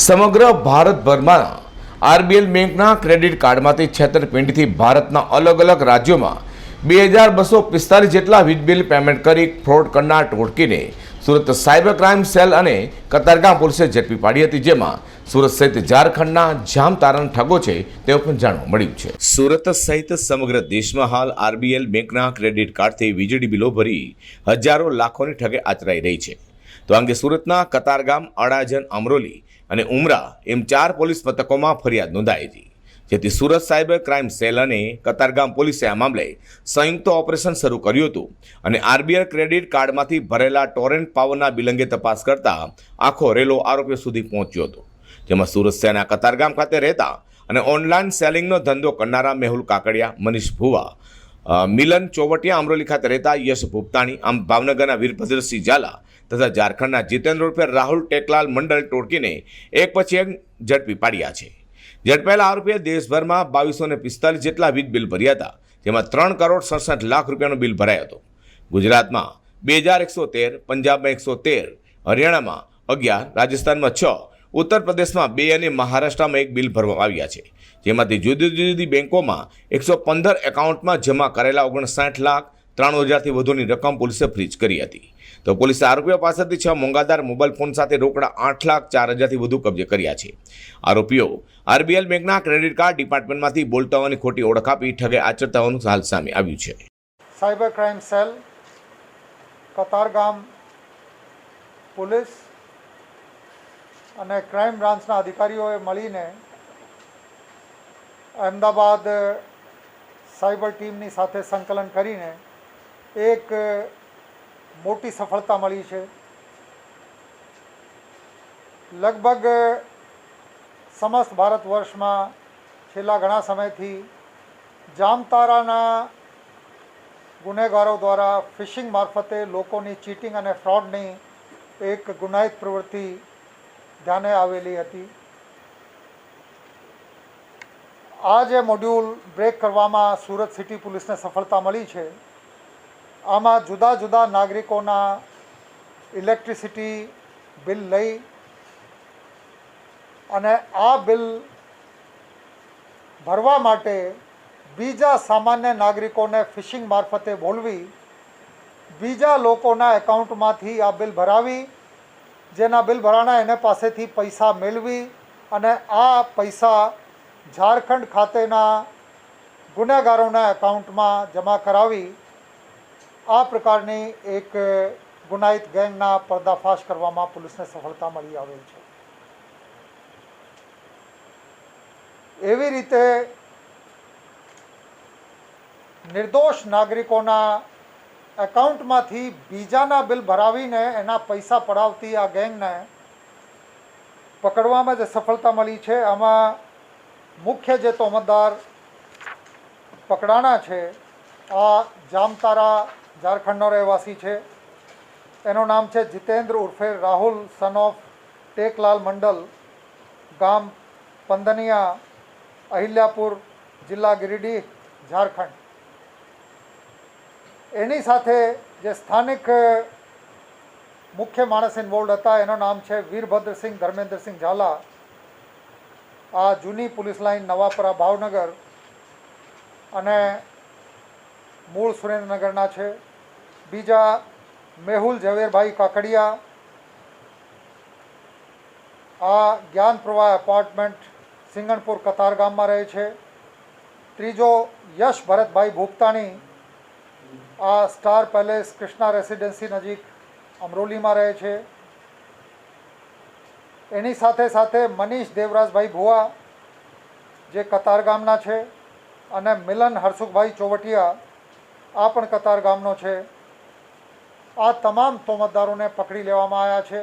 સમગ્ર ભારતભરમાં આરબીએલ બેંકના ક્રેડિટ કાર્ડમાંથી છેતરપિંડીથી ભારતના અલગ અલગ રાજ્યોમાં બે હજાર બસો પિસ્તાલીસ જેટલા વીજ બિલ પેમેન્ટ કરી ફ્રોડ કરનાર ટોળકીને સુરત સાયબર ક્રાઇમ સેલ અને કતારગામ પોલીસે ઝડપી પાડી હતી, જેમાં સુરત સહિત ઝારખંડના જામ તારણ ઠગો છે તેવું પણ જાણવા મળ્યું છે. સુરત સહિત સમગ્ર દેશમાં હાલ આરબીએલ બેંકના ક્રેડિટ કાર્ડથી વીજળી બિલો ભરી હજારો લાખોની ઠગે આચરાઈ રહી છે. તો આ અંગે સુરતના કતારગામ અડાજન અમરોલી અને ઉમરા એમ ચાર પોલીસ મથકોમાં ફરિયાદ નોંધાઈ હતી જેથી સુરત સાયબર ક્રાઇમ સેલ અને કતારગામ પોલીસે આ મામલે સંયુક્ત ઓપરેશન શરૂ કર્યું હતું અને આરબીઆઈ ક્રેડિટ કાર્ડમાંથી ભરેલા ટોરેન્ટ પાવરના બિલ અંગે તપાસ કરતા આખો રેલો આરોપીઓ સુધી પહોંચ્યો હતો. જેમાં સુરત શહેરના કતારગામ ખાતે રહેતા અને ઓનલાઈન સેલિંગનો ધંધો કરનારા મેહુલ કાકડિયા, મનીષ ભુવા મિલન ચોવટિયા, અમરોલી ખાતે રહેતા યશ ભૂપતાણી, આમ ભાવનગરના વીરભદ્રસિંહ ઝાલા તથા ઝારખંડના જીતેન્દ્ર ઉર્ફે રાહુલ ટેકલાલ મંડળ ટોળકીને એક પછી એક ઝડપી પાડ્યા છે. ઝડપાયેલા આરોપીએ દેશભરમાં બાવીસો ને પિસ્તાલીસ જેટલા વીજ બિલ ભર્યા હતા, જેમાં ત્રણ કરોડ સડસઠ લાખ રૂપિયાનો બિલ ભરાયો હતો. ગુજરાતમાં બે હજાર એકસો તેર, પંજાબમાં એકસો તેર, હરિયાણામાં અગિયાર, રાજસ્થાનમાં છ ઉત્તર પ્રદેશમાં બે અને મહારાષ્ટ્રમાં એક બિલ ભરવામાં આવ્યા છે, જેમાંથી જુદી જુદી બેંકોમાં એકસો પંદર એકાઉન્ટમાં જમા કરેલા ઓગણસાઠ લાખ ત્રાણું હજારથી વધુની રકમ પોલીસે ફ્રીજ કરી હતી. તો પોલીસે આરોપીઓ પાસેથી છ મોંઘાદાર મોબાઈલ ફોન સાથે રોકડા આઠ લાખ ચાર હજારથી વધુ કબજે કર્યા છે. આરોપીઓ આરબીએલ બેંકના ક્રેડિટ કાર્ડ ડિપાર્ટમેન્ટમાંથી બોલતા હોવાની ખોટી ઓળખ આપી ઠગે આચરતા હોવાનું હાલ સામે આવ્યું છે. Cyber crime cell Katargam police અને ક્રાઇમ બ્રાન્ચના અધિકારીઓએ મળીને અહેમદાબાદ સાયબર ટીમની સાથે સંકલન કરીને એક મોટી સફળતા મળી છે. લગભગ સમસ્ત ભારત વર્ષમાં છેલ્લા ઘણા સમયથી જામતારાના ગુનેગારો દ્વારા ફિશિંગ મારફતે લોકોની ચીટિંગ અને ફ્રોડની એક ગુનાહિત પ્રવૃત્તિ ધ્યાને આવેલી હતી. આ જે મોડ્યુલ બ્રેક કરવામાં સુરત સિટી પોલીસને સફળતા મળી છે આમાં જુદા જુદા નાગરિકોના ઇલેક્ટ્રિસિટી બિલ લઈ અને આ બિલ ભરવા માટે બીજા સામાન્ય નાગરિકોને ફિશિંગ મારફતે બોલવી, બીજા લોકોના એકાઉન્ટમાંથી આ બિલ ભરાવી, જેના બિલ ભરાણા એને પાસેથી પૈસા મેળવી અને આ પૈસા ઝારખંડ ખાતેના ગુનેગારોના એકાઉન્ટમાં જમા કરાવી આ પ્રકારની એક ગુનાહિત ગેંગના પર્દાફાશ કરવામાં પોલીસને સફળતા મળી આવેલ છે. એવી રીતે નિર્દોષ નાગરિકોના એકાઉન્ટમાંથી બીજાના બિલ ભરાવીને એના પૈસા પડાવતી આ ગેંગને પકડવામાં જે સફળતા મળી છે. આમાં મુખ્ય જે તોમતદાર પકડાણા છે, આ જામતારા ઝારખંડનો રહેવાસી છે. એનું નામ છે જીતેન્દ્ર ઉર્ફે રાહુલ સન ઓફ ટેકલાલ મંડલ, ગામ પંદનિયા, અહિલ્યાપુર, જિલ્લા ગિરિડીહ ઝારખંડ. એની સાથે જે સ્થાનિક મુખ્ય માણસ ઇન્વોલ્ડ હતા, એનું નામ છે વીરભદ્રસિંહ ધર્મેન્દ્રસિંહ ઝાલા. આ જૂની પોલીસ લાઇન નવાપરા ભાવનગર અને મૂળ સુરેન્દ્રનગરના છે. બીજા મેહુલ ઝવેરભાઈ કાકડિયા. આ જ્ઞાન પ્રવાહ એપાર્ટમેન્ટ સિંગણપુર કતાર ગામમાં રહે છે. ત્રીજો યશ ભરતભાઈ ભૂપતાણી આ સ્ટાર પેલેસ કૃષ્ણા રેસિડેન્સી નજીક અમરોલીમાં રહે છે. એની સાથે સાથે મનીષ દેવરાજભાઈ ભુવા, જે કતાર ગામના છે, અને મિલન હરસુખભાઈ ચોવટિયા, આ પણ કતાર ગામનો છે. આ તમામ તોમતદારોને પકડી લેવામાં આવ્યા છે.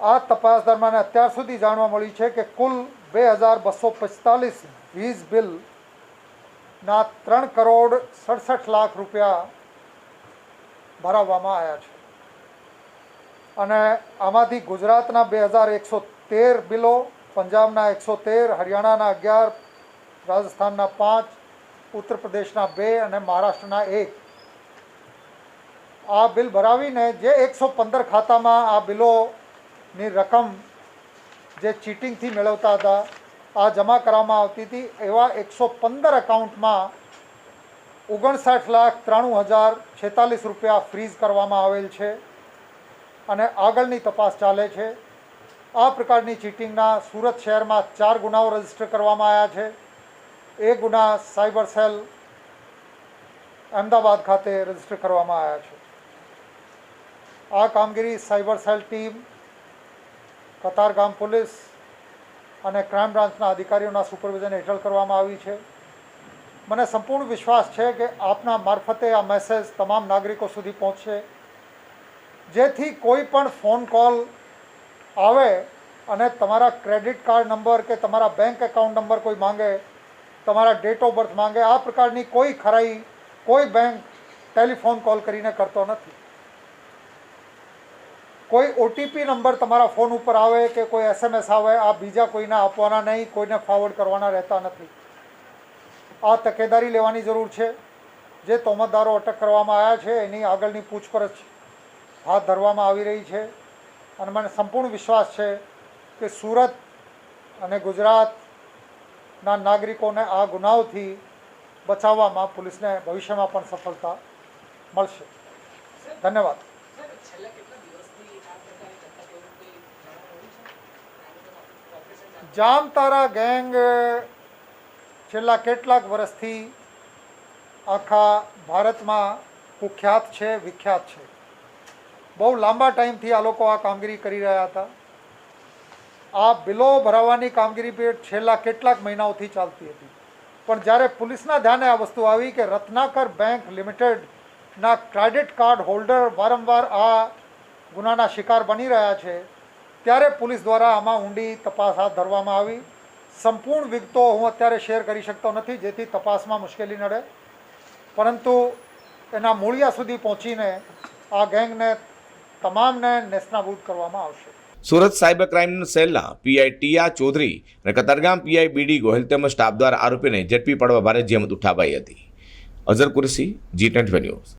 આ તપાસ દરમિયાન અત્યાર સુધી જાણવા મળ્યું છે કે કુલ બે હજાર બસો પિસ્તાલીસ વીજ બિલના ત્રણ કરોડ સડસઠ લાખ રૂપિયા ભરાવવામાં આવ્યા છે. અને આમાંથી ગુજરાતના બે હજાર એકસો તેર બિલો, પંજાબના એકસો તેર, હરિયાણાના અગિયાર, રાજસ્થાનના પાંચ ઉત્તર પ્રદેશના બે અને મહારાષ્ટ્રના એક આ બિલ ભરાવીને જે એકસો પંદર ખાતામાં આ બિલોની રકમ જે ચીટિંગથી મેળવતા હતા, આ જમા કરવામાં આવતી હતી, એવા એકસો પંદર એકાઉન્ટમાં ઓગણસાઠ લાખ ત્રાણું હજાર છેતાલીસ રૂપિયા ફ્રીઝ કરવામાં આવેલ છે અને આગળની તપાસ ચાલે છે. આ પ્રકારની ચીટિંગના સુરત શહેરમાં ચાર ગુનાઓ રજિસ્ટર કરવામાં આવ્યા છે. એ ગુના સાયબર સેલ અમદાવાદ ખાતે રજિસ્ટર કરવામાં આવ્યા છે. આ કામગીરી cyber cell team Katargam police અને ક્રાઇમ બ્રાન્ચના અધિકારીઓના સુપરવિઝન હેઠળ કરવામાં આવી છે. મને સંપૂર્ણ વિશ્વાસ છે કે આપના મારફતે આ મેસેજ તમામ નાગરિકો સુધી પહોંચશે. જેથી કોઈ પણ ફોન કોલ આવે અને તમારા ક્રેડિટ કાર્ડ નંબર કે તમારા બેંક એકાઉન્ટ નંબર કોઈ માંગે, તમારા ડેટ ઓફ બર્થ માંગે, આ પ્રકારની કોઈ ખરાઈ કોઈ બેંક ટેલિફોન કોલ કરીને કરતો નથી. કોઈ ઓટીપી નંબર તમારા ફોન ઉપર આવે કે કોઈ એસએમએસ આવે, આ બીજા કોઈને આપવાના નહીં, કોઈને ફોરવર્ડ કરવાના રહેતા નથી. આ તકેદારી લેવાની જરૂર છે. જે તોમતદારો અટક કરવામાં આવ્યા છે, એની આગળની પૂછપરછ હાથ ધરવામાં આવી રહી છે. અને મને સંપૂર્ણ વિશ્વાસ છે કે સુરત અને ગુજરાતના નાગરિકોને આ ગુનાઓથી બચાવવામાં પોલીસને ભવિષ્યમાં પણ સફળતા મળશે. ધન્યવાદ. જામતારા ગેંગ, છેલ્લા કેટલાક વર્ષથી આખા ભારતમાં કુખ્યાત છે, વિખ્યાત છે. બહુ લાંબા ટાઈમથી આ લોકો આ કામગીરી કરી રહ્યા હતા. આ બિલો ભરાવવાની કામગીરી પણ છેલ્લા કેટલાક મહિનાઓથી ચાલતી હતી. પણ જ્યારે પોલીસના ધ્યાને આ વસ્તુ આવી કે રત્નાકર બેંક લિમિટેડના ક્રેડિટ કાર્ડ હોલ્ડર વારંવાર આ ગુનાના શિકાર બની રહ્યા છે ત્યારે પોલીસ દ્વારા આમાં ઊંડી તપાસ હાથ ધરવામાં આવી. સંપૂર્ણ વિગતો હું અત્યારે શેર કરી શકતો નથી, જેથી તપાસમાં મુશ્કેલી નડે પરંતુ એના મૂળિયા સુધી પહોંચીને આ ગેંગને તમામને નેસ્તનાબૂદ કરવામાં આવશે. સુરત સાયબર ક્રાઇમ સેલના પીઆઈ ટીયા ચૌધરી અને કતારગામ પીઆઈ બીડી ગોહિલ તેમજ સ્ટાફ દ્વારા આરોપીને ઝડપી પાડવા ભારે જેમત ઉઠાવાઈ હતી. Azhar Qureshi G twenty news.